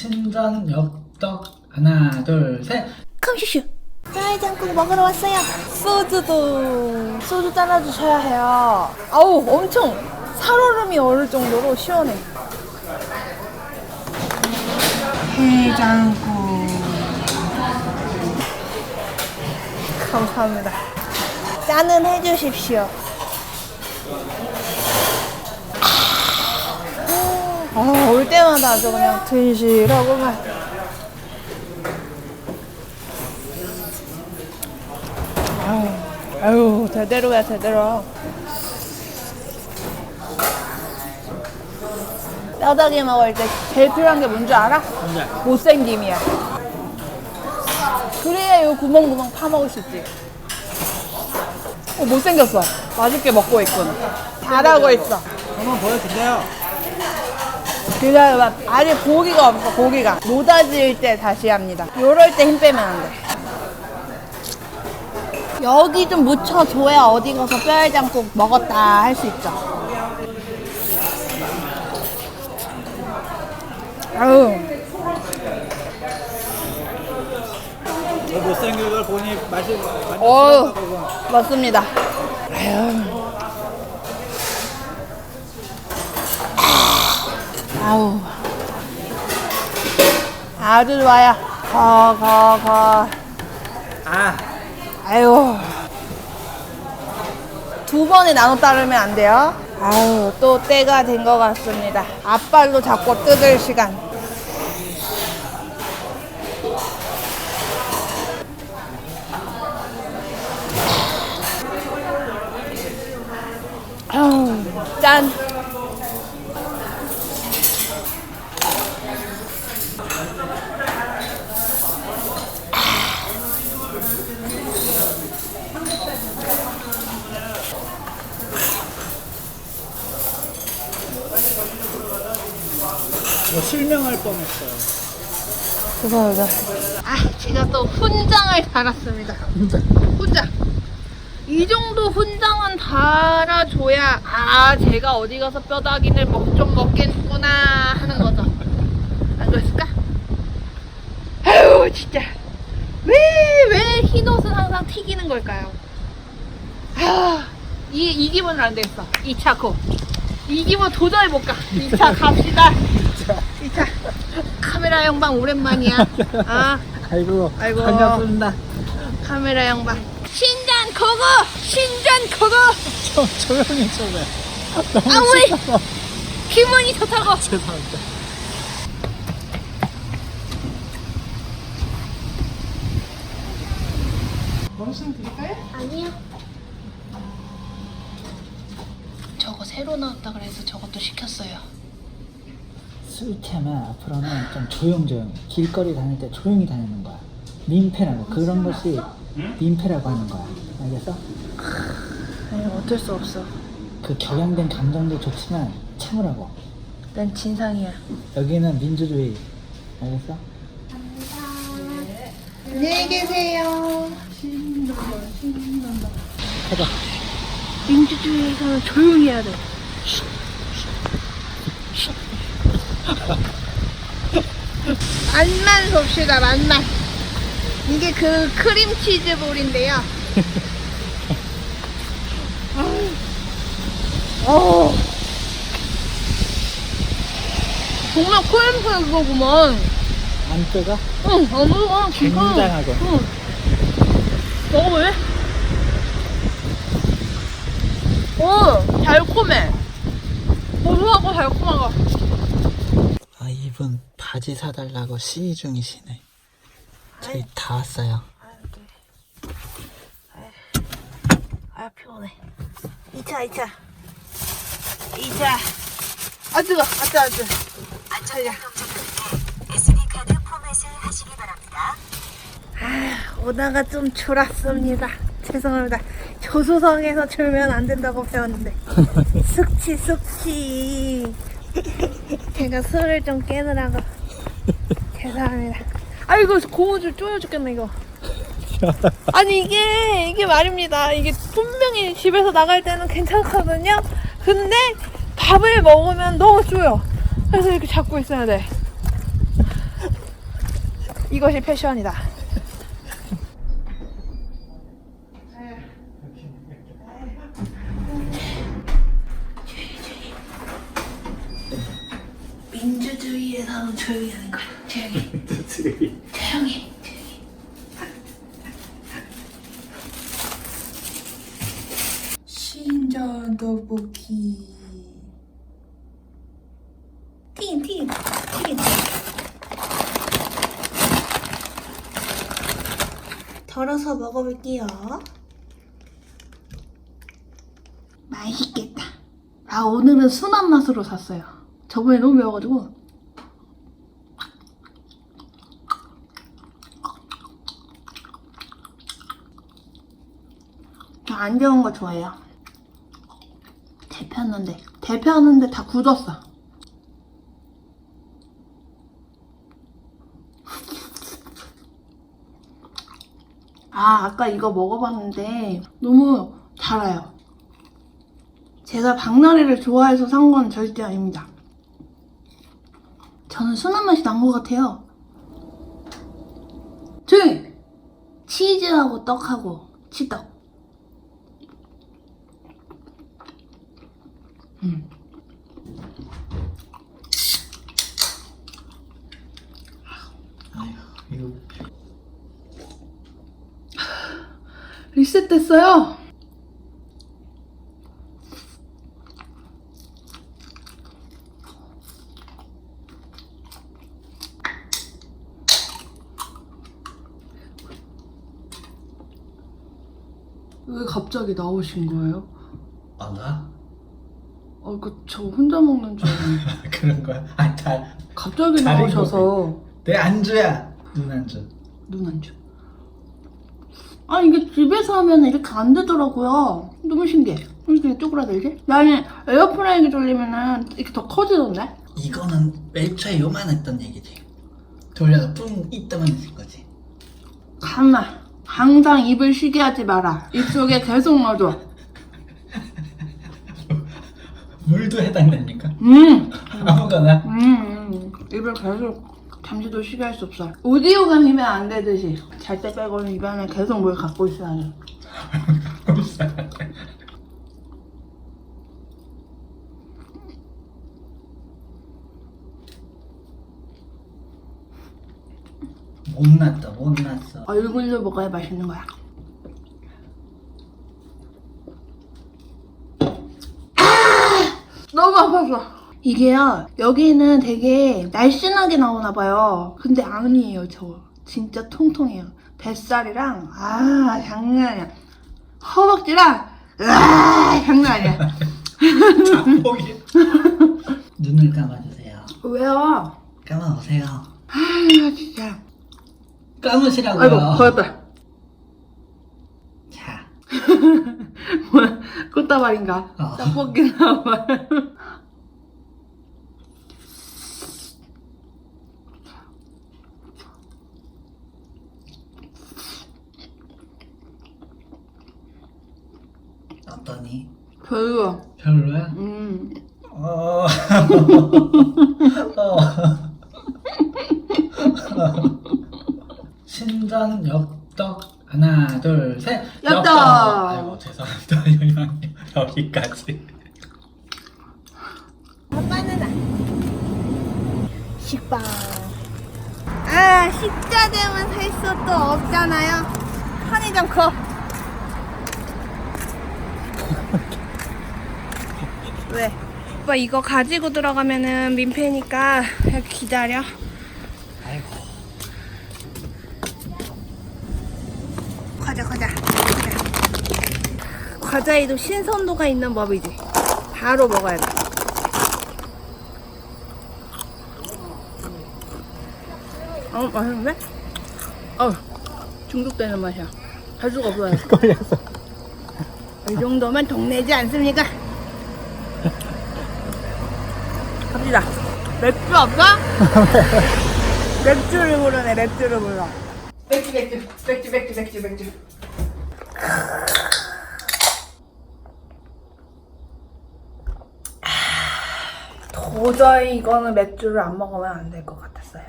신전 엽떡. 하나 둘셋. 컴슈슈. 짜이장국 먹으러 왔어요. 소주도 소주 따라주셔야 해요. 아우 엄청 살얼음이 얼을 정도로 시원해. 해장국. 감사합니다. 짠은 해주십시오. 아, 올 때마다 아주 그냥 든실하고만 아유, 아유, 제대로야, 제대로. 뼈다귀 먹을 때 제일 필요한 게 뭔지 알아? 뭔지 알아? 못생김이야. 그래야 요 구멍구멍 파먹을 수 있지. 어, 못생겼어. 맛있게 먹고 있군. 잘하고 있어. 한번 보여주세요 기다려봐. 아직 고기가 없어, 고기가. 노다지일 때 다시 합니다. 요럴 때 힘 빼면 안 돼. 여기 좀 묻혀줘야 어디 가서 뼈해장국 먹었다 할 수 있죠. 아유, 저 못생긴 걸 보니 맛이 많이. 풀렸다고. 맞습니다. 아유. 아우. 아주 좋아요. 거, 거, 거. 아 아유. 두 번에 나눠 따르면 안 돼요. 아유, 또 때가 된 것 같습니다. 앞발로 잡고 뜯을 시간. 아유, 짠. 뭐 실명할 뻔했어요 죄송합니다. 아, 제가 또 훈장을 달았습니다. 훈장. 이 정도 훈장은 달아줘야 아 제가 어디 가서 뼈다귀를 먹, 좀 먹겠구나 하는 거죠. 안 그랬을까? 아유 진짜 왜왜 흰옷은 항상 튀기는 걸까요? 아이 이 기분은 안 되겠어. 2차 코. 이 기분 도저히 못 가. 2차 갑시다. 2차 카메라 영방 오랜만이야. 아 아이고 아이고. 반갑습니다 카메라 양반 신전 고고 신전 고고 저, 조용히 좀 해 너무 아, 왜? 시끄러워 기분이 좋다고 죄송합니다 원숭이 드릴까요? 아니요. 저거 새로 나왔다 그래서 저것도 시켰어요 스위트하면 앞으로는 좀 조용조용 길거리 다닐 때 조용히 다니는 거야. 민폐라고 그런 것이 민폐라고 하는 거야. 알겠어? 아니 어쩔 수 없어. 그 격양된 감정도 좋지만 참으라고. 난 진상이야. 여기는 민주주의. 알겠어? 안녕히 계세요. 가자. 민주주의에서는 조용히 해야 돼 맛만 봅시다 맛만 이게 그 크림치즈 볼인데요 어 정말 코엠프 그거구먼 안 뜨가? 응, 안 먹어. 굉장하고. 응. 먹어볼래? 오, 달콤해. 고소하고 달콤하고. 아 이분 바지 사달라고 시위 중이시네 저희 다 왔어요 아, 피곤해. 2차, 2차. 2차. 아, 뜨거. 아, 뜨거, 아, 뜨거. 아, 차려. SD카드 포맷을 하시기 바랍니다. 아, 오다가 좀 졸았습니다. 죄송합니다. 조수석에서 졸면 안 된다고 배웠는데. 숙취, 숙취. 제가 술을 좀 깨느라고. 죄송합니다. 아이고, 고무줄 쪼여 죽겠네, 이거. 아니, 이게, 이게 말입니다. 이게 분명히 집에서 나갈 때는 괜찮거든요? 근데 밥을 먹으면 너무 쪼여. 그래서 이렇게 잡고 있어야 돼. 이것이 패션이다. 민주주의에서는 조용히 하는 조용히. 조용히. 신전 떡볶이. 튀김, 튀김, 튀김. 덜어서 먹어볼게요. 맛있겠다. 아, 오늘은 순한 맛으로 샀어요. 저번에 너무 매워가지고. 안 매운 거 좋아해요. 대표하는데, 대표하는데 다 굳었어. 아, 아까 이거 먹어봤는데 너무 달아요. 제가 박나래를 좋아해서 산 건 절대 아닙니다. 저는 순한 맛이 난 것 같아요. 조용히! 치즈하고 떡하고 치떡. 음. 아휴 이거 리셋 됐어요. 왜 갑자기 나오신 거예요? 아저 혼자 먹는 줄 알았는데. 그런 거야? 아 다 갑자기 다른 나오셔서 내 안주야 눈 안주 눈안 줘. 아, 이게 집에서 하면 이렇게 안 되더라고요. 너무 신기해. 이렇게 쪼그라들지? 나는 에어프라이기 돌리면은 이렇게 더 커지던데? 이거는 애초에 요만했던 얘기지 돌려서 뿡 이따만 했을 거지 가만. 항상 입을 쉬게 하지 마라. 입속에 계속 넣어줘. 물도 해당됩니까? 음, 아무거나 음, 음. 입을 계속 잠시도 쉬게 할 수 없어. 오디오가 이면 안 되듯이. 잘 때 빼고는 입안에 계속 뭘 갖고 있어야 돼. 못났다 못났어 얼굴로 먹어야 맛있는 거야. 아! 너무 아팠어. 이게요, 여기는 되게 날씬하게 나오나 봐요. 근데 아니에요, 저. 진짜 통통해요. 뱃살이랑, 아, 장난 아니야. 허벅지랑, 으아, 장난 아니야. 자폭이 눈을 감아주세요 왜요? 감아보세요 아, 진짜. 감으시라고요 아이고, 거였다. 자 뭐야, 꽃다발인가? 어. 떡볶이 나발. 어떠니? 별로. 별로야? 음. 어. 어. 신전 엽떡 하나 둘 셋 엽떡! 아이고 죄송합니다 이왕 여기까지 식빵. 아, 식자 되면 살수또 없잖아요. 편의점 컵. 왜? 오빠 이거 가지고 들어가면은 민폐니까 기다려. 아이고 과자, 과자, 과자. 과자에도 신선도가 있는 법이지. 바로 먹어야 돼. 어, 맛있는데? 어, 중독되는 맛이야. 할 수가 없어요. 걸려서 이 정도면 동네지 않습니까? 갑시다. 맥주 없어? 맥주를 부르네, 맥주를 불러. 맥주, 맥주, 맥주, 맥주, 맥주, 맥주. 도저히 이거는 맥주를 안 먹으면 안 될 것 같았어요.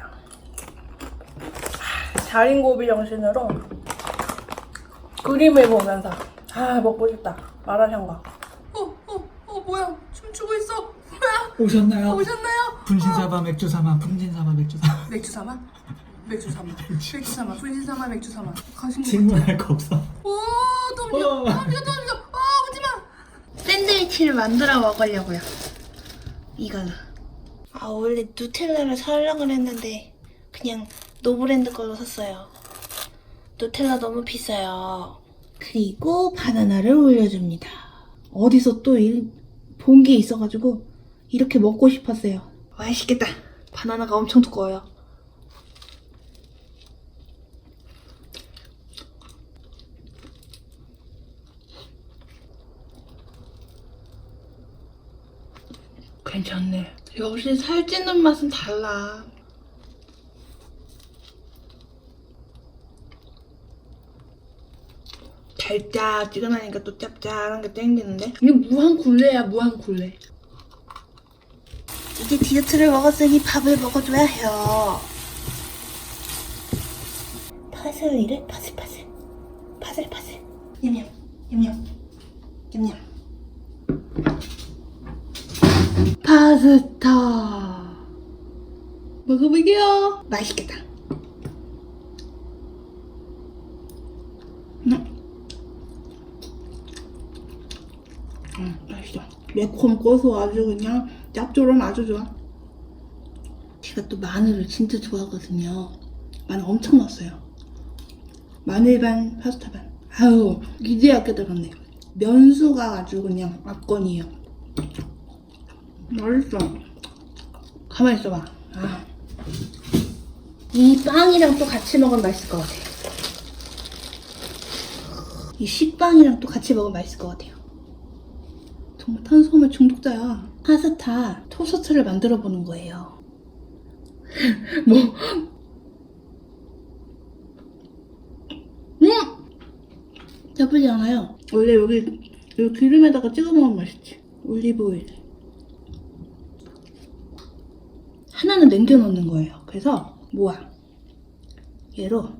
자린고비 정신으로 그림을 보면서 아 먹고 싶다. 마라샹궈 어, 어, 어 뭐야? 춤추고 있어. 뭐야? 오셨나요? 오셨나요? 분신 사바 맥주 사마 분신 사바 맥주 사마 맥주 사마? 맥주 사마 맥주. 사마 분신 사마 맥주 사마 가신 거 질문할 거 없어. 오 어. 떨려 떨려 아 오지마. 샌드위치를 만들어 먹으려고요 이걸로 아 원래 누텔라를 사려고 했는데 그냥 노브랜드 걸로 샀어요. 누텔라 너무 비싸요. 그리고 바나나를 올려줍니다. 어디서 또 본 게 있어가지고 이렇게 먹고 싶었어요. 맛있겠다. 바나나가 엄청 두꺼워요 괜찮네. 역시 살찌는 맛은 달라. 달짝지근하니까 또 짭짤한 게 땡기는데? 이게 무한 굴레야, 무한 굴레. 이제 디저트를 먹었으니 밥을 먹어줘야 해요. 파슬리를 파슬파슬. 파슬파슬. 냠냠, 냠냠, 냠냠. 파스타. 먹어볼게요. 맛있겠다. 음. 음, 맛있어. 매콤 고소 아주 그냥 짭조름 아주 좋아. 제가 또 마늘을 진짜 좋아하거든요. 마늘 엄청 넣었어요. 마늘 반 파스타 반. 아유 기대하게 들었네. 면수가 아주 그냥 압권이에요 맛있어. 가만히 있어봐. 아. 이 빵이랑 또 같이 먹으면 맛있을 것 같아. 이 식빵이랑 또 같이 먹으면 맛있을 것 같아요. 정말 탄수화물 중독자야. 파스타 토스트를 만들어 보는 거예요. 뭐? 음! 나쁘지 않아요. 원래 여기, 여기 기름에다가 찍어 먹으면 맛있지. 올리브 오일. 하나는 남겨놓는 거예요. 그래서 모아. 얘로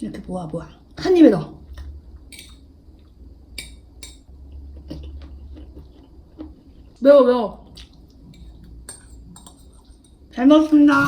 이렇게 모아 모아. 한 입에 넣어. 매워 매워. 잘 먹었습니다.